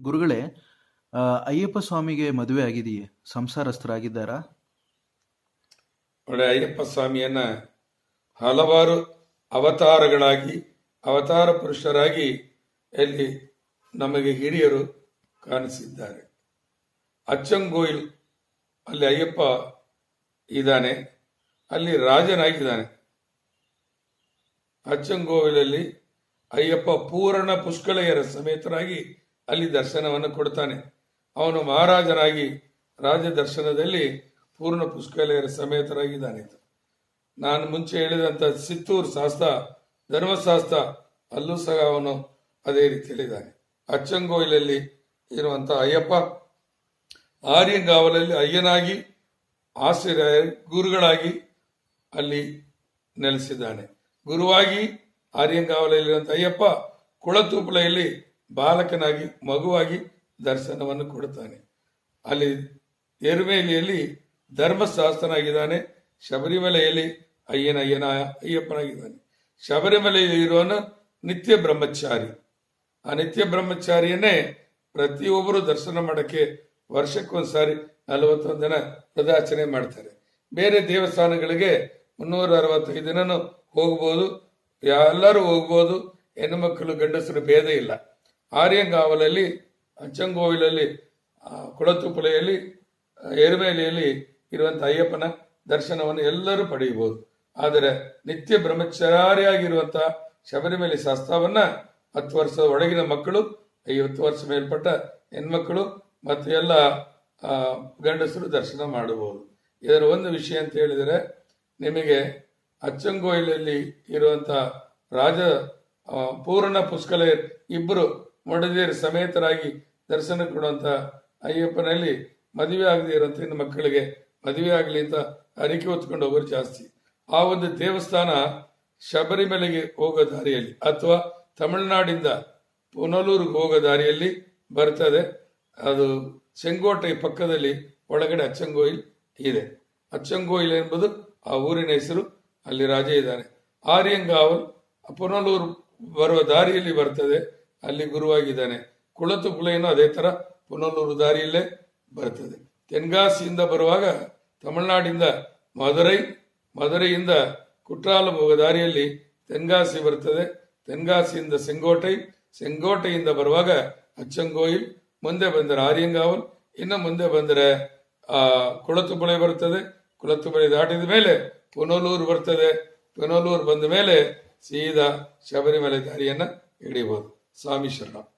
ಗುರುಗಳೇ ಅಯ್ಯಪ್ಪ ಸ್ವಾಮಿಗೆ ಮದುವೆ ಆಗಿದೆಯೇ? ಸಂಸಾರಸ್ಥರಾಗಿದ್ದಾರಾ? ಒಳ್ಳೆ ಅಯ್ಯಪ್ಪ ಸ್ವಾಮಿಯನ್ನ ಹಲವಾರು ಅವತಾರಗಳಾಗಿ, ಅವತಾರ ಪುರುಷರಾಗಿ ಇಲ್ಲಿ ನಮಗೆ ಹಿರಿಯರು ಕಾಣಿಸಿದ್ದಾರೆ. ಅಚ್ಚಂಗೋಯಿಲ್ ಅಲ್ಲಿ ಅಯ್ಯಪ್ಪ ಇದ್ದಾನೆ, ಅಲ್ಲಿ ರಾಜನಾಗಿದ್ದಾನೆ. ಅಚ್ಚಂಗೋವಿಲಲ್ಲಿ ಅಯ್ಯಪ್ಪ ಪೂರ್ಣ ಪುಷ್ಕಳೆಯರ ಸಮೇತರಾಗಿ ಅಲ್ಲಿ ದರ್ಶನವನ್ನು ಕೊಡ್ತಾನೆ. ಅವನು ಮಹಾರಾಜನಾಗಿ ರಾಜ ದರ್ಶನದಲ್ಲಿ ಪೂರ್ಣ ಪುಷ್ಕಲೆಯರ ಸಮೇತರಾಗಿದ್ದಾನೆ. ನಾನು ಮುಂಚೆ ಹೇಳಿದಂತ ಸಿತ್ತೂರು ಶಾಸ್ತ್ರ, ಧರ್ಮಶಾಸ್ತ್ರ, ಅಲ್ಲೂ ಸಹ ಅವನು ಅದೇ ರೀತಿಯಲ್ಲಿದ್ದಾನೆ ಅಚ್ಚಂಗೋಯಿಲಲ್ಲಿ ಇರುವಂತ ಅಯ್ಯಪ್ಪ, ಆರ್ಯಂಗಾವಲಲ್ಲಿ ಅಯ್ಯನಾಗಿ ಆಶ್ರಯ ಗುರುಗಳಾಗಿ ಅಲ್ಲಿ ನೆಲೆಸಿದ್ದಾನೆ. ಗುರುವಾಗಿ ಆರ್ಯಂಗಾವಲಲ್ಲಿರುವಂತ ಅಯ್ಯಪ್ಪ ಕುಳತೂಪಲೆಯಲ್ಲಿ ಬಾಲಕನಾಗಿ, ಮಗುವಾಗಿ ದರ್ಶನವನ್ನು ಕೊಡುತ್ತಾನೆ. ಅಲ್ಲಿ ಎರುಮೇಲಿಯಲ್ಲಿ ಧರ್ಮಶಾಸ್ತ್ರನಾಗಿದ್ದಾನೆ. ಶಬರಿಮಲೆಯಲ್ಲಿ ಅಯ್ಯನ ಅಯ್ಯನ ಅಯ್ಯಪ್ಪನಾಗಿದ್ದಾನೆ. ಶಬರಿಮಲೆಯಲ್ಲಿ ಇರುವನು ನಿತ್ಯ ಬ್ರಹ್ಮಚಾರಿ. ಆ ನಿತ್ಯ ಬ್ರಹ್ಮಚಾರಿಯನ್ನೇ ಪ್ರತಿಯೊಬ್ಬರು ದರ್ಶನ ಮಾಡೋಕ್ಕೆ ವರ್ಷಕ್ಕೊಂದ್ಸಾರಿ ನಲವತ್ತೊಂದು ದಿನ ಪ್ರದಾಚನೆ ಮಾಡ್ತಾರೆ. ಬೇರೆ ದೇವಸ್ಥಾನಗಳಿಗೆ ಮುನ್ನೂರ ಅರವತ್ತೈದು ದಿನನೂ ಹೋಗ್ಬೋದು. ಎಲ್ಲರೂ ಹೋಗ್ಬೋದು. ಹೆಣ್ಣು ಮಕ್ಕಳು ಗಂಡಸರು ಭೇದ ಇಲ್ಲ. ಆರ್ಯಂಗಾವಲಲ್ಲಿ ಅಚ್ಚಂಗೋವಿಲಲ್ಲಿ ಆ, ಕೊಳತುಪುಲೆಯಲ್ಲಿ ಆ, ಎರುಮೇಲಿಯಲ್ಲಿ ಇರುವಂತ ಅಯ್ಯಪ್ಪನ ದರ್ಶನವನ್ನು ಎಲ್ಲರೂ ಪಡೆಯಬಹುದು. ಆದರೆ ನಿತ್ಯ ಬ್ರಹ್ಮಚಾರಿಯಾಗಿರುವಂತಹ ಶಬರಿಮಲೆ ಶಾಸ್ತ್ರವನ್ನ ಹತ್ತು ವರ್ಷದ ಒಳಗಿನ ಮಕ್ಕಳು ಐವತ್ತು ವರ್ಷ ಮೇಲ್ಪಟ್ಟ ಹೆಣ್ಮಕ್ಕಳು ಮತ್ತು ಎಲ್ಲ ಗಂಡಸರು ದರ್ಶನ ಮಾಡಬಹುದು. ಇದರ ಒಂದು ವಿಷಯ ಅಂತ ಹೇಳಿದರೆ ನಿಮಗೆ ಅಚ್ಚಂಗೋಯಿಲಲ್ಲಿ ಇರುವಂತ ರಾಜ ಪೂರ್ಣ ಪುಷ್ಕಲ ಇಬ್ಬರು ಮೊಡದಿಯರ ಸಮೇತರಾಗಿ ದರ್ಶನ ಕೊಡುವಂಥ ಅಯ್ಯಪ್ಪನಲ್ಲಿ ಮದುವೆ ಆಗದೆ ಇರುವಂತ ಹೆಣ್ಣು ಮಕ್ಕಳಿಗೆ ಮದುವೆ ಆಗಲಿ ಅಂತ ಅರಿಕೆ ಹೊತ್ಕೊಂಡು ಹೋಗೋರು ಜಾಸ್ತಿ. ಆ ಒಂದು ದೇವಸ್ಥಾನ ಶಬರಿಮಲೆಗೆ ಹೋಗೋ ದಾರಿಯಲ್ಲಿ ಅಥವಾ ತಮಿಳುನಾಡಿಂದ ಪುನಲೂರಿಗೆ ಹೋಗೋ ದಾರಿಯಲ್ಲಿ ಬರ್ತದೆ. ಅದು ಚೆಂಗೋಟೆ ಪಕ್ಕದಲ್ಲಿ ಒಳಗಡೆ ಅಚ್ಚಂಗೋಯಿಲ್ ಇದೆ. ಅಚ್ಚಂಗೋಯಿಲ್ ಎಂಬುದು ಆ ಊರಿನ ಹೆಸರು, ಅಲ್ಲಿ ರಾಜ ಇದ್ದಾನೆ. ಆರ್ಯಂಗಾವಲ್ ಪುನಲೂರು ಬರುವ ದಾರಿಯಲ್ಲಿ ಬರ್ತದೆ. ಅಲ್ಲಿ ಗುರುವಾಗಿದ್ದಾನೆ. ಕುಳತುಪುಲೆಯನ್ನು ಅದೇ ತರ ಪುನಲೂರು ದಾರಿಯಲ್ಲೇ ಬರ್ತದೆ. ತೆನ್ಗಾಸಿಯಿಂದ ಬರುವಾಗ ತಮಿಳುನಾಡಿಂದ ಮದುರೈ ಮದುರೈಯಿಂದ ಕುಟ್ರಾಲ ಹೋಗೋ ದಾರಿಯಲ್ಲಿ ತೆನ್ಗಾಸಿ ಬರ್ತದೆ. ತೆನ್ಗಾಸಿಯಿಂದ ಸೆಂಗೋಟೈ, ಸೆಂಗೋಟೆಯಿಂದ ಬರುವಾಗ ಅಚ್ಚಂಗೋಯಿಲ್, ಮುಂದೆ ಬಂದರೆ ಆರ್ಯಂಗಾವಲ್, ಇನ್ನು ಮುಂದೆ ಬಂದರೆ, ಆ ಕುಳತುಪುಳೆ ಬರ್ತದೆ. ಕುಳತುಪುಳೆ ದಾಟಿದ ಮೇಲೆ ಪುನಲೂರು ಬರ್ತದೆ. ಪುನಲೂರು ಬಂದ ಮೇಲೆ ಸೀದಾ ಶಬರಿಮಲೆ ದಾರಿಯನ್ನ ಹಿಡಿಬಹುದು Sami Şırnak.